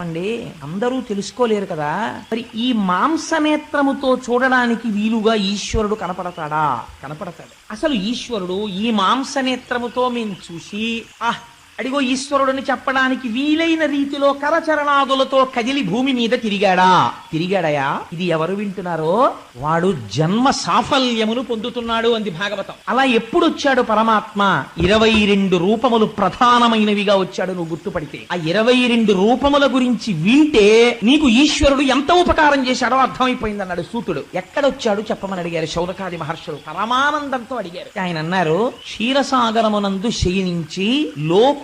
అండి అందరూ తెలుసుకోలేరు కదా. మరి ఈ మాంసనేత్రముతో చూడడానికి వీలుగా ఈశ్వరుడు కనపడతాడా? కనపడతాడు. అసలు ఈశ్వరుడు ఈ మాంసనేత్రముతో మేము చూసి ఆహ్ అడిగో ఈశ్వరుడని చెప్పడానికి వీలైన రీతిలో కరచరణాదులతో కదిలి భూమి మీద తిరిగాడా? తిరిగాడయా? ఇది ఎవరు వింటున్నారో? వాడు జన్మ సాఫల్యమును పొందుతున్నాడు అంది భాగవతం. అలా ఎప్పుడు వచ్చాడు పరమాత్మ? ఇరవై రెండు రూపములు ప్రధానమైనవిగా వచ్చాడు నువ్వు గుర్తుపడితే. ఆ ఇరవై రెండు రూపముల గురించి వింటే నీకు ఈశ్వరుడు ఎంత ఉపకారం చేశాడో అర్థమైపోయింది అన్నాడు సూతుడు. ఎక్కడొచ్చాడు చెప్పమని అడిగారు శౌనకాది మహర్షులు. పరమానందంతో అడిగారు. ఆయన అన్నారు క్షీరసాగరమునందు శయనించి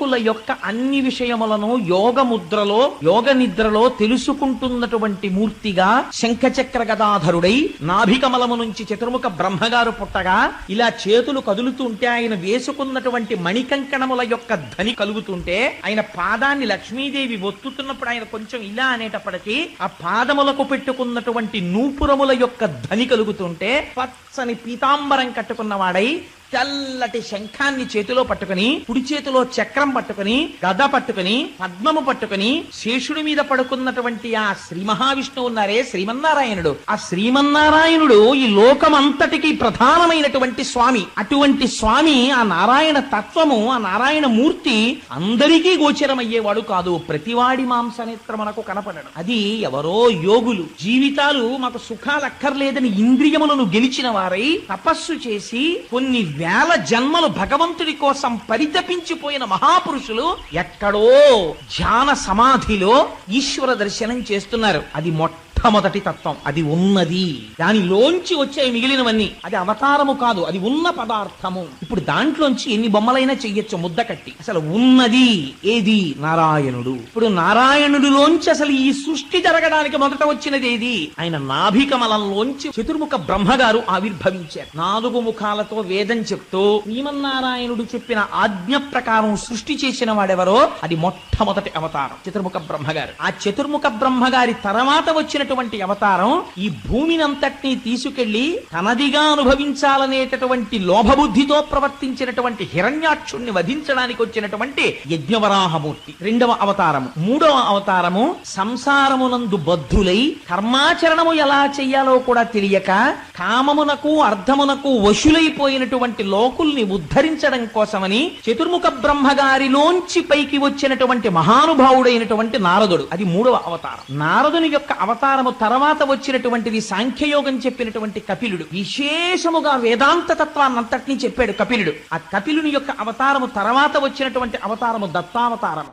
లోకుల యొక్క అన్ని విషయములను యోగ ముద్రలో యోగ నిద్రలో తెలుసుకుంటున్నటువంటి మూర్తిగా శంఖచక్ర గదాధరుడై నాభికమలము నుంచి చతుర్ముఖ బ్రహ్మగారు పుట్టగా ఇలా చేతులు కదులుతుంటే ఆయన వేసుకున్నటువంటి మణికంకణముల యొక్క ధని కలుగుతుంటే ఆయన పాదాన్ని లక్ష్మీదేవి ఒత్తుతున్నప్పుడు ఆయన కొంచెం ఇలా అనేటప్పటికీ ఆ పాదములకు పెట్టుకున్నటువంటి నూపురముల యొక్క ధని కలుగుతుంటే పచ్చని పీతాంబరం కట్టుకున్నవాడై తెల్లటి శంఖాన్ని చేతిలో పట్టుకుని కుడి చేతిలో చక్రం పట్టుకుని గద పట్టుకుని పద్మము పట్టుకుని శేషుడి మీద పడుకున్నటువంటి ఆ శ్రీ మహావిష్ణువు ఉన్నారే శ్రీమన్నారాయణుడు. ఆ శ్రీమన్నారాయణుడు ఈ లోకమంతటికి ప్రధానమైనటువంటి స్వామి. అటువంటి స్వామి ఆ నారాయణ తత్వము ఆ నారాయణ మూర్తి అందరికీ గోచరమయ్యేవాడు కాదు. ప్రతివాడి మాంసనేత్రమునకు కనపడడు. అది ఎవరో యోగులు. జీవితాలు మాకు సుఖాలు అక్కర్లేదని ఇంద్రియములను గెలిచిన వారై తపస్సు చేసి కొన్ని వేల జన్మలు భగవంతుడి కోసం పరితపించిపోయిన మహాపురుషులు ఎక్కడో ధ్యాన సమాధిలో ఈశ్వర దర్శనం చేస్తున్నారు. అది మొట్ట మొట్టమొదటి తత్వం. అది ఉన్నది. దానిలోంచి వచ్చే మిగిలినవన్నీ. అది అవతారము కాదు అది ఉన్న పదార్థము. ఇప్పుడు దాంట్లోంచి ఎన్ని బొమ్మలైనా చెయ్యొచ్చు ముద్ద కట్టి. అసలు ఉన్నది ఏది? నారాయణుడు. ఇప్పుడు నారాయణుడిలోంచి అసలు ఈ సృష్టి జరగడానికి మొదట వచ్చినది ఏది? ఆయన నాభికమలంలోంచి చతుర్ముఖ బ్రహ్మగారు ఆవిర్భవించారు. నాలుగు ముఖాలతో వేదం చెప్తూ శ్రీమన్నారాయణుడు చెప్పిన ఆజ్ఞ ప్రకారం సృష్టి చేసిన వాడెవరో? అది మొట్టమొదటి అవతారం చతుర్ముఖ బ్రహ్మగారు. ఆ చతుర్ముఖ బ్రహ్మగారి తర్వాత వచ్చినటువంటి అవతారం ఈ భూమినంతటినీ తీసుకెళ్ళి తనదిగా అనుభవించాలనేటటువంటి లోభబుద్ధితో ప్రవర్తించినటువంటి హిరణ్యాక్షుణ్ణి వధించడానికి వచ్చినటువంటి యజ్ఞవరాహమూర్తి. రెండవ అవతారము. మూడవ అవతారము సంసారమునందు బద్ధులై కర్మాచరణము ఎలా చెయ్యాలో కూడా తెలియక కామమునకు అర్థమునకు వశులైపోయినటువంటి లోకుల్ని ఉద్ధరించడం కోసమని చతుర్ముఖ బ్రహ్మగారిలోంచి పైకి వచ్చినటువంటి మహానుభావుడైనటువంటి నారదుడు. అది మూడవ అవతారం. నారదుని యొక్క అవతారం అవతారము తర్వాత వచ్చినటువంటిది సాంఖ్యయోగం చెప్పినటువంటి కపిలుడు. విశేషముగా వేదాంత తత్వాన్నంతటినీ చెప్పాడు కపిలుడు. ఆ కపిలుని యొక్క అవతారము తర్వాత వచ్చినటువంటి అవతారము దత్తావతారము.